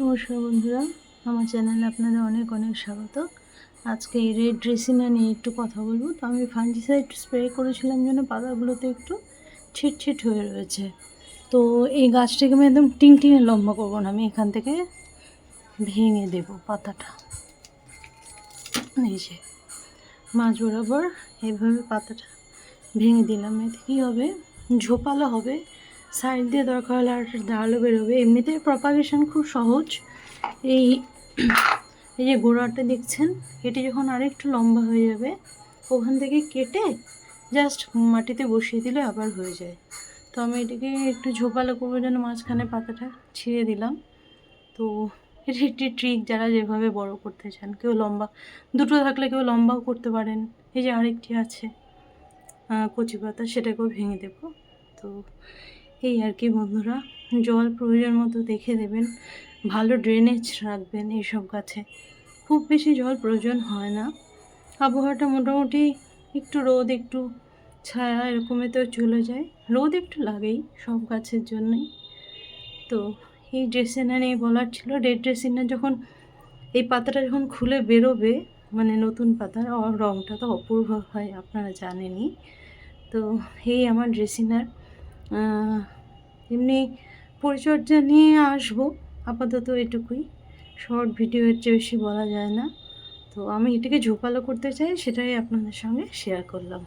নমস্কার বন্ধুরা, আমার চ্যানেলে আপনাদের অনেক অনেক স্বাগত। আজকে এই রেড ড্রেসিনা নিয়ে একটু কথা বলব। তো আমি ফাঞ্জিসাইড স্প্রে করেছিলাম যেন পাতাগুলোতে একটু ছিটছিট হয়ে রয়েছে। তো এই গাছটাকে আমি একদম টিং টিংয়ে লম্বা করব না, আমি এখান থেকে ভেঙে দেব পাতাটা। এই যে, মাছ বরাবর এইভাবে পাতাটা ভেঙে দিলাম। এতে কী হবে? ঝোপালো হবে। সাইড দিয়ে দরকার হলে আর ডালও বেরোবে। এমনিতে প্রপাগেশন খুব সহজ। এই এই যে গোড়াটা দেখছেন, এটি যখন আরেকটু লম্বা হয়ে যাবে, ওখান থেকে কেটে জাস্ট মাটিতে বসিয়ে দিলে আবার হয়ে যায়। তো আমি এটিকে একটু ঝোপালো করব যেন মাঝখানে পাতাটা ছিঁড়ে দিলাম। তো এটি একটি ট্রিক যারা যেভাবে বড় করতে চান, কেউ লম্বা, দুটো থাকলে কেউ লম্বাও করতে পারেন। এই যে আরেকটি আছে কচি পাতা সেটাকেও ভেঙে দেবো। তো এই আর কি বন্ধুরা, জল প্রয়োজন মতো দেখে দেবেন, ভালো ড্রেনেজ রাখবেন এইসব গাছে। খুব বেশি জল প্রয়োজন হয় না। আবহাওয়াটা মোটামুটি একটু রোদ, একটু ছায়া এরকমেতেও চলে যায়। রোদ একটু লাগেই সব গাছের জন্যই। তো এই ড্রেসিনা নিয়ে বলার ছিল রেড ড্রেসিনা যখন এই পাতাটা যখন খুলে বেরোবে মানে নতুন পাতার রঙটা তো অপূর্ব হয়, আপনারা জানেনই। তো এই আমার ড্রেসিনার এমনি পরিচর্যা নিয়ে আসব। আপাতত এটুকুই। শর্ট ভিডিওর চেয়ে বেশি বলা যায় না। তো আমি এটাকে ঝোপালো করতে চাই, সেটাই আপনাদের সঙ্গে শেয়ার করলাম।